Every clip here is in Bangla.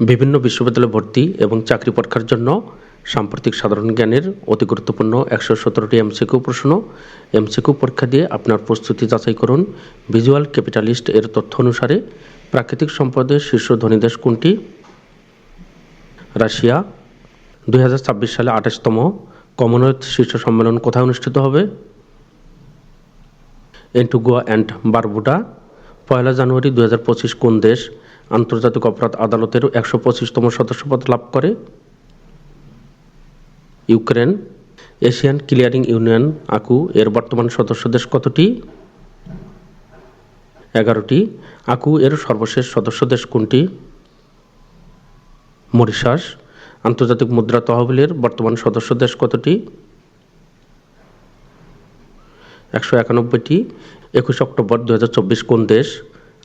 বিভিন্ন বিশ্ববিদ্যালয়ে ভর্তি এবং চাকরি পরীক্ষার জন্য সাম্প্রতিক সাধারণ জ্ঞানের অতি গুরুত্বপূর্ণ একশো সতেরোটি এমসিকিউ প্রশ্ন। এমসিকিউ পরীক্ষা দিয়ে আপনার প্রস্তুতি যাচাই করুন। ভিজুয়াল ক্যাপিটালিস্ট এর তথ্য অনুসারে প্রাকৃতিক সম্পদের শীর্ষ ধনী দেশ কোনটি? রাশিয়া। দু হাজার ছাব্বিশ সালে আঠাশতম কমনওয়েলথ শীর্ষ সম্মেলন কোথায় অনুষ্ঠিত হবে? এন্টুগুয়া অ্যান্ড বারবুডা। পয়লা জানুয়ারি দু হাজার পঁচিশ কোন দেশ আন্তর্জাতিক অপরাধ আদালতের একশো পঁচিশতম সদস্যপদ লাভ করে। Ukraine, Asian clearing union, ACU, এর বর্তমান সদস্য দেশ কতটি? এগারোটি। আকু, এর সর্বশেষ সদস্য দেশ কোনটি? মরিশাস, আন্তর্জাতিক মুদ্রা তহবিলের বর্তমান সদস্য দেশ কতটি? একশো একানব্বইটি। একুশ অক্টোবর দু হাজার চব্বিশ কোন দেশ?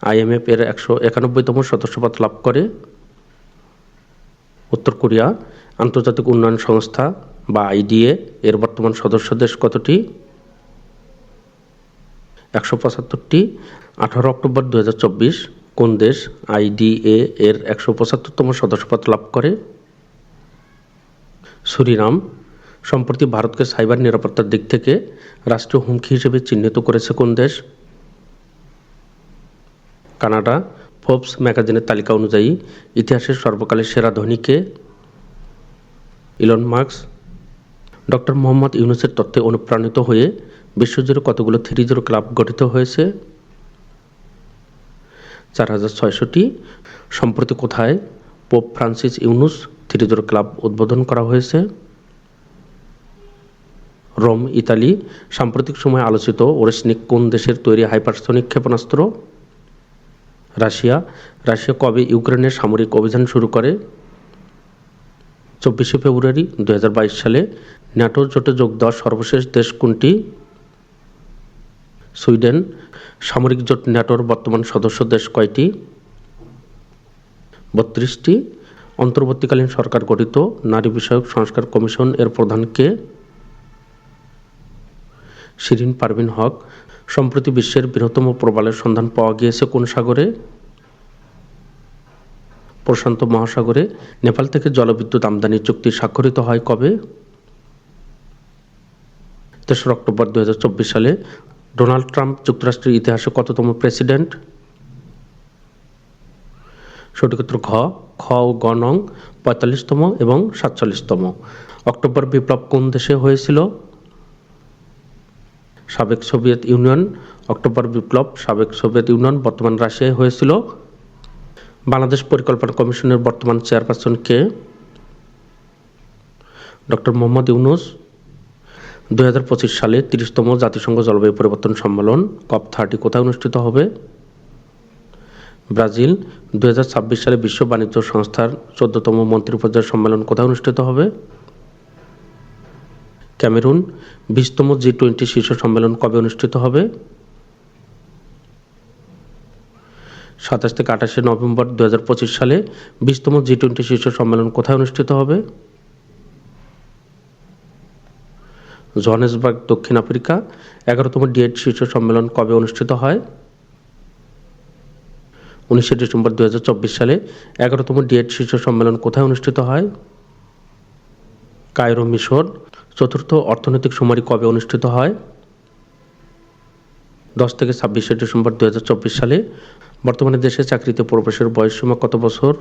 আইএমএফ এর একশো একানব্বইতম সদস্যপদ লাভ করে। উত্তর কোরিয়া আন্তর্জাতিক উন্নয়ন সংস্থা বা আইডিএ এর বর্তমান সদস্য দেশ কতটি? একশো পঁচাত্তরটি। আঠারো অক্টোবর দু হাজার চব্বিশ কোন দেশ আইডিএ এর একশো পঁচাত্তরতম সদস্যপদ লাভ করে? সুরিনাম। সম্প্রতি ভারতকে সাইবার নিরাপত্তার দিক থেকে রাষ্ট্রীয় হুমকি হিসেবে চিহ্নিত করেছে কোন দেশ? কানাডা, ফোর্বস ম্যাগাজিনের তালিকা অনুযায়ী ইতিহাসের সর্বকালের সেরা ধনীকে ইলন মার্কস ডক্টর মোহাম্মদ ইউনুসের তত্ত্বে অনুপ্রাণিত হয়ে বিশ্বজুড়ে কতগুলো থ্রি জিরো ক্লাব গঠিত হয়েছে? চার হাজার ছয়শটি। সম্প্রতি কোথায় pope Francis Yunus three zero club উদ্বোধন করা হয়েছে? Rome, Italy. সাম্প্রতিক সময়ে আলোচিত ওরেসনিক কোন দেশের তৈরি হাইপারসনিক ক্ষেপণাস্ত্র? রাশিয়া। রাশিয়া কবে ইউক্রেনের সামরিক অভিযান শুরু করে? চব্বিশে ফেব্রুয়ারি দু হাজার বাইশ সালে। ন্যাটো জোটে যোগ দেওয়া সর্বশেষ দেশ কোনটি? সুইডেন। সামরিক জোট ন্যাটোর বর্তমান সদস্য দেশ কয়টি? বত্রিশটি। অন্তর্বর্তীকালীন সরকার গঠিত। নারী বিষয়ক সংস্কার কমিশন এর প্রধানকে শিরিন পারভিন হক। সম্প্রতি বিশ্বের বৃহত্তম প্রবালের সন্ধান পাওয়া গিয়েছে কোন সাগরে? প্রশান্ত মহাসাগরে। নেপাল থেকে জলবিদ্যুৎ আমদানি চুক্তি স্বাক্ষরিত হয় কবে? তেসরা অক্টোবর দু হাজার চব্বিশ সালে ডোনাল্ড ট্রাম্প যুক্তরাষ্ট্রের ইতিহাসে কততম প্রেসিডেন্ট? সঠিক উত্তর ঘ, খ ও গ নং পঁয়তাল্লিশতম এবং সাতচল্লিশতম। অক্টোবর বিপ্লব কোন দেশে হয়েছিল? সাবেক সোভিয়েত ইউনিয়ন, অক্টোবর বিপ্লব, সাবেক সোভিয়েত ইউনিয়ন বর্তমান রাশিয়ায় হয়েছিল। বাংলাদেশ পরিকল্পনা কমিশনের বর্তমান চেয়ারপারসন কে? ডক্টর মোহাম্মদ ইউনুস, দুই হাজার পঁচিশ সালে তিরিশতম জাতিসংঘ জলবায়ু পরিবর্তন সম্মেলন, কপ থার্টি কোথায় অনুষ্ঠিত হবে? ব্রাজিল, দুই হাজার ছাব্বিশ সালে বিশ্ব বাণিজ্য সংস্থার চোদ্দতম মন্ত্রী পর্যায়ের সম্মেলন কোথায় অনুষ্ঠিত হবে? ক্যামেরুন, বিশতম জি টোয়েন্টি শীর্ষ সম্মেলন কবে অনুষ্ঠিত হবে? সাতাশ থেকে আঠাশে নভেম্বর দুই হাজার পঁচিশ সালে বিশতম জি টোয়েন্টি শীর্ষ সম্মেলন কোথায় অনুষ্ঠিত হবে? জহানেসবার্গ, দক্ষিণ আফ্রিকা, এগারোতম ডিএড শীর্ষ সম্মেলন কবে অনুষ্ঠিত হয়? উনিশে ডিসেম্বর দুই হাজার চব্বিশ সালে এগারোতম ডিএড শীর্ষ সম্মেলন কোথায় অনুষ্ঠিত হয়? কায়রো, মিশর চতুর্থ অর্থনৈতিক সুমারি কবে অনুষ্ঠিত হয়? দশ থেকে ছাব্বিশে ডিসেম্বর দুহাজার চব্বিশ সালে। বর্তমানে দেশে চাকরিতে প্রবেশের বয়সসীমা কত বছর?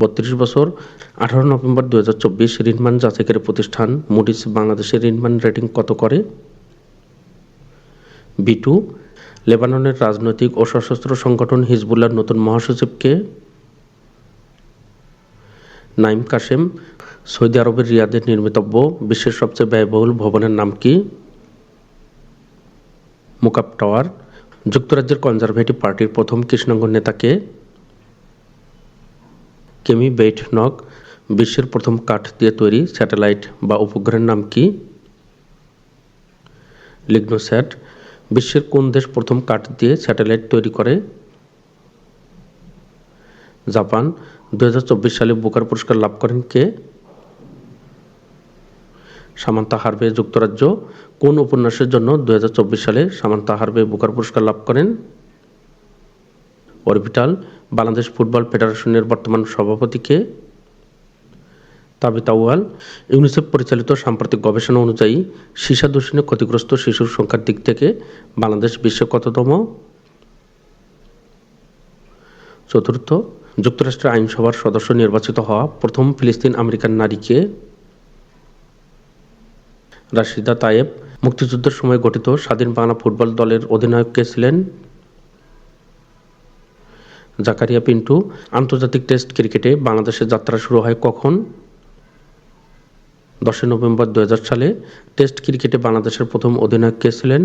বত্রিশ বছর। আঠারো নভেম্বর দু হাজার চব্বিশ ঋণমান যাচাইকারী প্রতিষ্ঠান মুডিস বাংলাদেশের ঋণমান রেটিং কত করে? বিটু লেবাননের রাজনৈতিক ও সশস্ত্র সংগঠন হিজবুল্লার নতুন মহাসচিবকে। নাইম কাসেম, সৌদি আরবের রিয়াদের নির্মিতব্য বিশ্বের সবচেয়ে ব্যয়বহুল ভবনের নাম কি? মুকাপ টাওয়ার। যুক্তরাজ্যের কনজারভেটিভ পার্টির প্রথম কৃষ্ণাঙ্গ নেতাকে কেমি বেইট নক বিশ্বের প্রথম কাঠ দিয়ে তৈরি স্যাটেলাইট বা উপগ্রহের নাম কি? লিগনোস্যাট বিশ্বের কোন দেশ প্রথম কাঠ দিয়ে স্যাটেলাইট তৈরি করে? জাপান দু হাজার চব্বিশ সালে বুকার পুরস্কার লাভ করেন কে? সামান্তা হারবে যুক্তরাজ্য। কোন উপন্যাসের জন্য দু হাজার চব্বিশ সালে সামান্তা হারবে বুকার পুরস্কার লাভ করেন? অরবিটাল, বাংলাদেশ ফুটবল ফেডারেশনের বর্তমান সভাপতিকে তাবিত আউয়াল ইউনিসেফ পরিচালিত সাম্প্রতিক গবেষণা অনুযায়ী সীসা দূষণে ক্ষতিগ্রস্ত শিশুর সংখ্যার দিক থেকে বাংলাদেশ বিশ্বে কততম? চতুর্থ যুক্তরাষ্ট্রের আইনসভার সদস্য নির্বাচিত হওয়া প্রথম ফিলিস্তিন আমেরিকান নারীকে রাশিদা তায়েব মুক্তিযুদ্ধের সময় গঠিত স্বাধীন বাংলা ফুটবল দলের অধিনায়ক কে ছিলেন। জাকারিয়া পিন্টু, আন্তর্জাতিক টেস্ট ক্রিকেটে বাংলাদেশের যাত্রা শুরু হয় কখন? দশই নভেম্বর দু হাজার সালে টেস্ট ক্রিকেটে বাংলাদেশের প্রথম অধিনায়ক কে ছিলেন?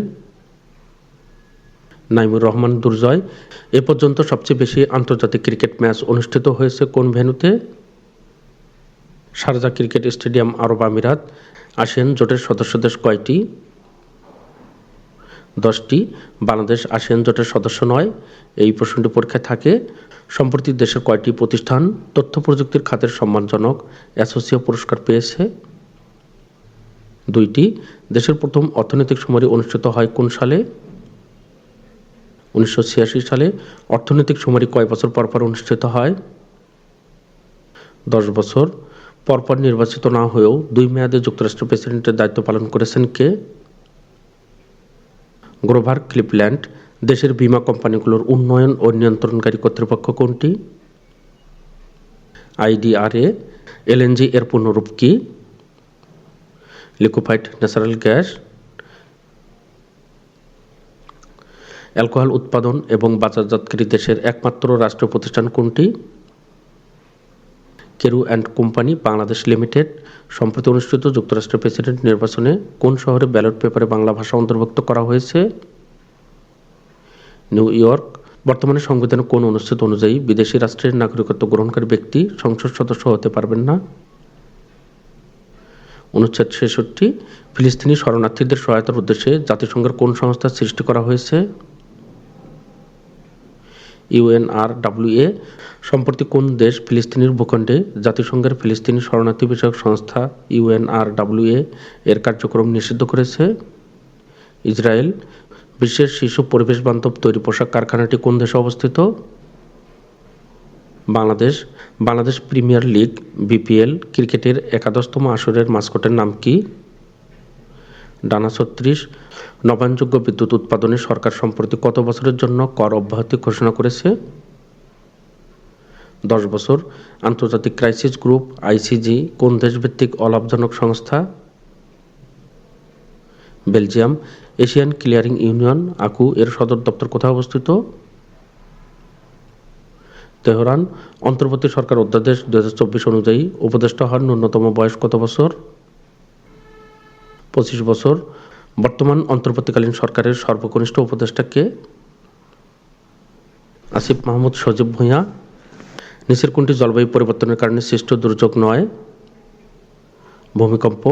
নাইমুর রহমান দুর্জয়। এ পর্যন্ত সবচেয়ে বেশি আন্তর্জাতিক ক্রিকেট ম্যাচ অনুষ্ঠিত হয়েছে কোন ভেন্যুতে? শারজা ক্রিকেট স্টেডিয়াম, আরব আমিরাত। আসিয়ান জোটের সদস্য দেশ কয়টি? দশটি। বাংলাদেশ আসিয়ান জোটের সদস্য নয়। এই প্রশ্নটি পরীক্ষায় থাকে। সম্প্রতি দেশের কয়টি প্রতিষ্ঠান তথ্য প্রযুক্তির খাতের সম্মানজনক অ্যাসোসিয়েট পুরস্কার পেয়েছে? দুইটি। দেশের প্রথম অর্থনৈতিক সুমারি অনুষ্ঠিত হয় কোন সালে? উনিশশো ছিয়াশি সালে অর্থনৈতিক সুমারি কয় বছর পর পর অনুষ্ঠিত হয়। দশ বছর পরপর নির্বাচিত না হয়েও দুই মেয়াদে যুক্তরাষ্ট্র প্রেসিডেন্টের দায়িত্ব পালন করেছেন কে? গ্রোভার ক্লিপল্যান্ড, দেশের বীমা কোম্পানিগুলোর উন্নয়ন ও নিয়ন্ত্রণকারী কর্তৃপক্ষ কোনটি? আইডিআরএ, এলএনজি এর পূর্ণরূপ কি? লিকুইফাইড ন্যাচারাল গ্যাস অ্যালকোহল উৎপাদন এবং বাজারজাতকারী দেশের একমাত্র রাষ্ট্রীয় প্রতিষ্ঠান কোনটি? Carew and company, Bangladesh limited. সম্প্রতি অনুষ্ঠিত যুক্তরাষ্ট্রের প্রেসিডেন্ট নির্বাচনে কোন শহরে ব্যালট পেপারে বাংলা ভাষা অন্তর্ভুক্ত করা হয়েছে? New York. বর্তমানে সংবিধানে কোন অনুচ্ছেদ অনুযায়ী বিদেশি রাষ্ট্রের নাগরিকত্ব গ্রহণকারী ব্যক্তি সংসদ সদস্য হতে পারবেন না? অনুচ্ছেদ ছেষট্টি, ফিলিস্তিনি শরণার্থীদের সহায়তার উদ্দেশ্যে জাতিসংঘের কোন সংস্থা সৃষ্টি করা হয়েছে? ইউএনআরডাব্লিউএ সম্প্রতি কোন দেশ ফিলিস্তিনির ভূখণ্ডে জাতিসংঘের ফিলিস্তিনি শরণার্থী বিষয়ক সংস্থা ইউএনআরডাব্লিউএ এর কার্যক্রম নিষিদ্ধ করেছে? ইসরায়েল, বিশ্বের শিশু পরিবেশ বান্ধব তৈরি পোশাক কারখানাটি কোন দেশে অবস্থিত? Bangladesh Bangladesh Premier League, BPL, ক্রিকেটের একাদশতম আসরের মাস্কটের নাম কি? ডানা ছত্রিশ, নবায়নযোগ্য বিদ্যুৎ উৎপাদনে সরকার সম্প্রতি কত বছরের জন্য কর অব্যাহতি ঘোষণা করেছে? দশ বছর, আন্তর্জাতিক ক্রাইসিস গ্রুপ, আইসিজি, কোন দেশভিত্তিক অলাভজনক সংস্থা? Belgium, Asian clearing union, ACU, এর সদর দপ্তর কোথায় অবস্থিত? তেহরান, অন্তর্বর্তী সরকার অধ্যাদেশ দু হাজার চব্বিশ অনুযায়ী উপদেষ্টা হওয়ার ন্যূনতম বয়স কত বছর? পঁচিশ বছর বর্তমান অন্তর্বর্তীকালীন সরকারের সর্বকনিষ্ঠ উপদেষ্টাকে আসিফ মাহমুদ সজীব ভূঁইয়া নিচের কোনটি জলবায়ু পরিবর্তনের কারণে সৃষ্ট দুর্যোগ নয়? ভূমিকম্প,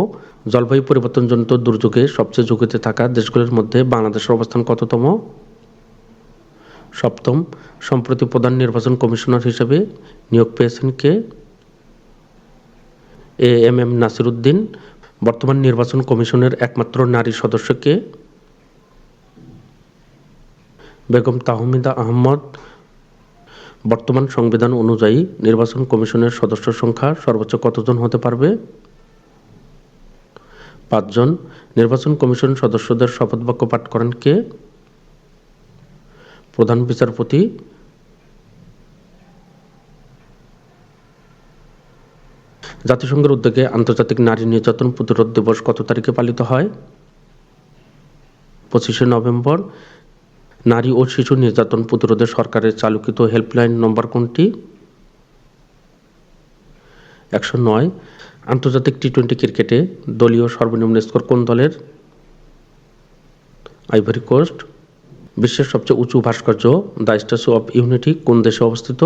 জলবায়ু পরিবর্তনজনিত দুর্যোগে সবচেয়ে ঝুঁকিতে থাকা দেশগুলির মধ্যে বাংলাদেশের অবস্থান কততম? সপ্তম, সম্প্রতি প্রধান নির্বাচন কমিশনার হিসেবে নিয়োগ পেয়েছেন কে? A M M Nasir Uddin বর্তমান নির্বাচন কমিশনের একমাত্র নারী সদস্যকে বেগম তাহমিদা আহমদ বর্তমান সংবিধান অনুযায়ী নির্বাচন কমিশনের সদস্য সংখ্যা সর্বোচ্চ কতজন হতে পারবে? পাঁচজন। নির্বাচন কমিশন সদস্যদের শপথবাক্য পাঠ করেন কে? প্রধান বিচারপতি জাতিসংঘের উদ্যোগে আন্তর্জাতিক নারী নির্যাতন প্রতিরোধ দিবস কত তারিখে পালিত হয়? পঁচিশে নভেম্বর। নারী ও শিশু নির্যাতন প্রতিরোধে সরকারের চালুকৃত হেল্পলাইন নম্বর কোনটি? একশো নয়। আন্তর্জাতিক টি টোয়েন্টি ক্রিকেটে দলীয় সর্বনিম্ন স্কোর কোন দলের? Ivory Coast. বিশ্বের সবচেয়ে উঁচু ভাস্কর্য দ্য স্ট্যাচু অফ ইউনিটি কোন দেশে অবস্থিত?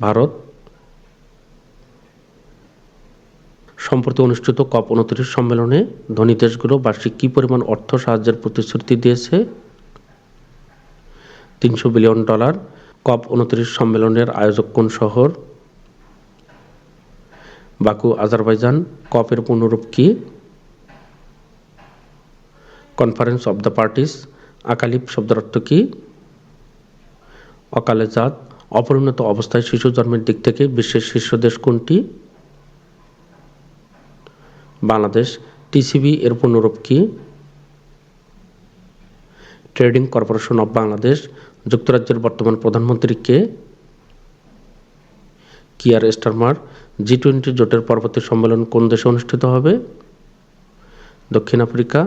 ভারত। সম্প্রতি অনুষ্ঠিত কপ উনত্রিশ সম্মেলনে ধনী দেশগুলো বার্ষিক কী পরিমাণ অর্থ সাহায্যের প্রতিশ্রুতি দিয়েছে? তিনশো বিলিয়ন ডলার। কপ উনত্রিশ সম্মেলনের আয়োজক কোন শহর? Baku, Azerbaijan. কপের পূর্ণরূপ কি? Conference of the parties. আকালিপ শব্দের অর্থ কী? অকালে জাত। অপরিণত অবস্থায় শিশু জন্মের দিক থেকে বিশ্বের শীর্ষ দেশ কোনটি? বাংলাদেশ টিসিবি এর পুনরূপ কি? ট্রেডিং কর্পোরেশন অব বাংলাদেশ, যুক্তরাজ্যের বর্তমান প্রধানমন্ত্রী কে? কিয়ার স্টারমার, জি টোয়েন্টি জোটের পরবর্তী সম্মেলন কোন দেশে অনুষ্ঠিত হবে? দক্ষিণ আফ্রিকা,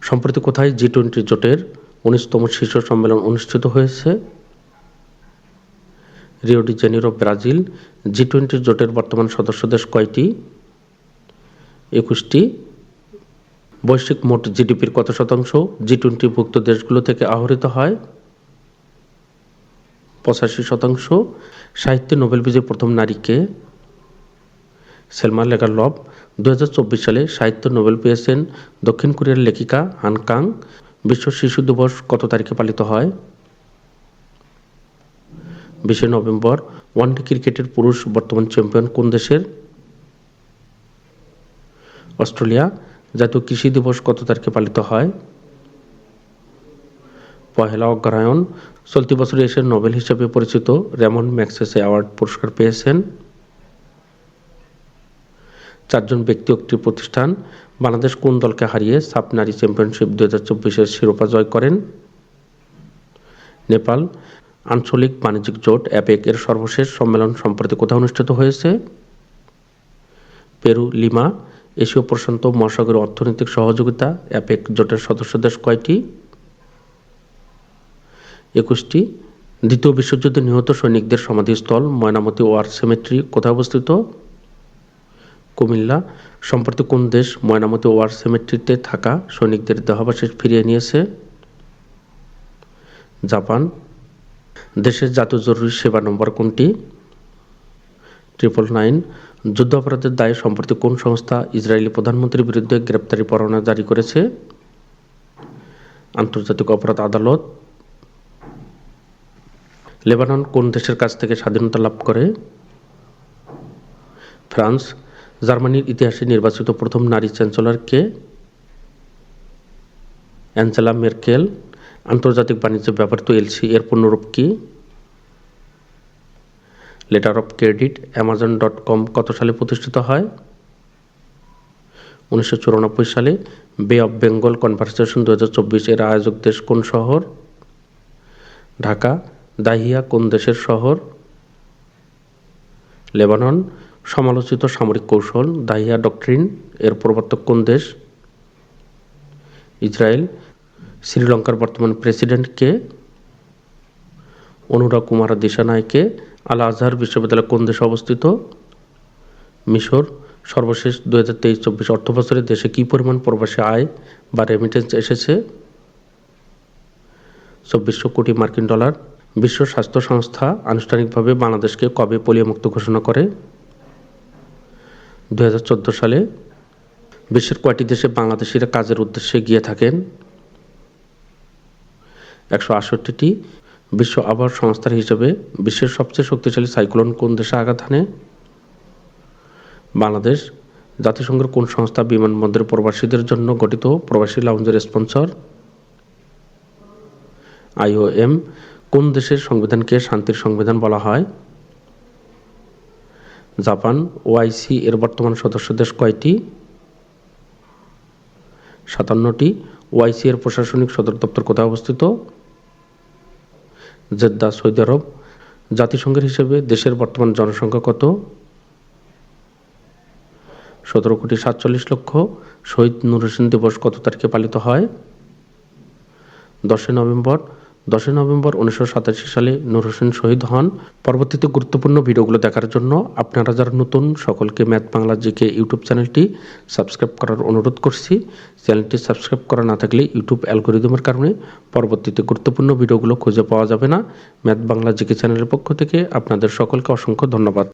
সম্প্রতি কোথায় জি টোয়েন্টি জোটের উনিশতম শীর্ষ সম্মেলন অনুষ্ঠিত হয়েছে? Rio de Janeiro, Brazil, G twenty জোটের বর্তমান সদস্য দেশ কয়টি? একুশটি বৈশ্বিক মোট জিডিপির কত শতাংশ? জি টোয়েন্টিভুক্ত দেশগুলো থেকে আহরিত হয়। পঁচাশি শতাংশ। সাহিত্যে নোবেল বিজয়ী প্রথম নারীকে। সেলমা লেগারলভ দু সালে সাহিত্য নোবেল পেয়েছেন দক্ষিণ কোরিয়ার লেখিকা হান কাং। বিশ্ব শিশু দিবস কত তারিখে পালিত হয়? বিশে নভেম্বর। ওয়ানডে ক্রিকেটের পুরুষ বর্তমান চ্যাম্পিয়ন কোন দেশের? অস্ট্রেলিয়া, জাতীয় কৃষি দিবস কত তারিখে পালিত হয়? পহেলা অগ্রহায়ণ, চলতি বছর এশিয়ার নোবেল হিসেবে পরিচিত রেমন ম্যাক্সেসে অ্যাওয়ার্ড পুরস্কার পেয়েছেন। চারজন ব্যক্তি একটি প্রতিষ্ঠান, বাংলাদেশ কোন দলকে হারিয়ে সাপ নারী চ্যাম্পিয়নশিপ দু হাজার চব্বিশের শিরোপা জয় করেন? নেপাল, আঞ্চলিক বাণিজ্যিক জোট অ্যাপেক এর সর্বশেষ সম্মেলন সম্প্রতি কোথায় অনুষ্ঠিত হয়েছে? পেরু, লিমা এশীয় প্রশান্ত মহাসাগরীয় অর্থনৈতিক সহযোগিতা, অ্যাপেক জোটের সদস্য দেশ কয়টি? একুশটি। দ্বিতীয় বিশ্বযুদ্ধে নিহত সৈনিকদের সমাধিস্থল, ময়নামতি ওয়ার সেমেট্রি কোথায় অবস্থিত? কুমিল্লা। সম্প্রতি কোন দেশ ময়নামতি ওয়ার সেমেট্রিতে থাকা সৈনিকদের দেহাবশেষ ফিরিয়ে নিয়েছে? জাপান। দেশের জাতীয় জরুরি সেবা নম্বর কোনটি? Triple nine. যুদ্ধাপরাধের দায়ে সম্প্রতি কোন সংস্থা ইসরায়েলি প্রধানমন্ত্রীর বিরুদ্ধে গ্রেপ্তারি পরোয়ানা জারি করেছে? আন্তর্জাতিক অপরাধ আদালত। লেবানন কোন দেশের কাছ থেকে স্বাধীনতা লাভ করে? ফ্রান্স। জার্মানির ইতিহাসে নির্বাচিত প্রথম নারী চ্যান্সেলর কে? অ্যাঞ্জেলা মেরকেল আন্তর্জাতিক বাণিজ্য ব্যবহৃত এলসি এর পূর্ণরূপ কি? Letter of credit Amazon dot com কত সালে প্রতিষ্ঠিত হয়? উনিশশো চুরানব্বই সালে। বে অফ বেঙ্গল কনভারসেশন দু হাজার এর আয়োজক দেশ কোন শহর? ঢাকা। দাহিয়া কোন দেশের শহর? লেবানন। সমালোচিত সামরিক কৌশল, দাহিয়া ডক্ট্রিন এর প্রবর্তক কোন দেশ? ইসরায়েল। শ্রীলঙ্কার বর্তমান প্রেসিডেন্ট কে? অনুরাগ কুমার দিশানায়কে? আল আজহার বিশ্ববিদ্যালয় কোন দেশে অবস্থিত? মিশর। সর্বশেষ দু হাজার তেইশ চব্বিশ অর্থ বছরে দেশে কী পরিমাণ প্রবাসী আয় বা রেমিটেন্স এসেছে? চব্বিশশো কোটি মার্কিন ডলার। বিশ্ব স্বাস্থ্য সংস্থা আনুষ্ঠানিকভাবে বাংলাদেশকে কবে পোলিওমুক্ত ঘোষণা করে? দু হাজার চোদ্দ সালে বিশ্বের কয়টি দেশে বাংলাদেশিরা কাজের উদ্দেশ্যে গিয়ে থাকেন? একশো আষট্টিটি বিশ্ব আবহাওয়া সংস্থার হিসেবে বিশ্বের সবচেয়ে শক্তিশালী সাইক্লোন কোন দেশে আঘাত হানে? বাংলাদেশ, জাতিসংঘের কোন সংস্থা বিমানবন্দরে প্রবাসীদের জন্য গঠিত প্রবাসী লাউঞ্জের স্পন্সর? আইওএম, কোন দেশের সংবিধানকে শান্তির সংবিধান বলা হয়? জাপান ওআইসি এর বর্তমান সদস্য দেশ কয়টি? সাতান্নটি। ওআইসি এর প্রশাসনিক সদর দপ্তর কোথায় অবস্থিত? জেদ্দা সৌদি আরব, জাতিসংঘের হিসেবে দেশের বর্তমান জনসংখ্যা কত? সতেরো কোটি সাতচল্লিশ লক্ষ। শহীদ নুর হোসেন দিবস কত তারিখে পালিত হয়? দশই নভেম্বর দশই নভেম্বর উনিশশো সাতাশি সালে নূর হোসেন শহীদ হন। পরবর্তীতে গুরুত্বপূর্ণ ভিডিওগুলো দেখার জন্য আপনারা যারা নতুন, সকলকে ম্যাথ বাংলা জিকে ইউটিউব চ্যানেলটি সাবস্ক্রাইব করার অনুরোধ করছি। চ্যানেলটি সাবস্ক্রাইব করা না থাকলে ইউটিউব অ্যালগোরিদমের কারণে পরবর্তীতে গুরুত্বপূর্ণ ভিডিওগুলো খুঁজে পাওয়া যাবে না। ম্যাথ বাংলা জিকে চ্যানেলের পক্ষ থেকে আপনাদের সকলকে অসংখ্য ধন্যবাদ।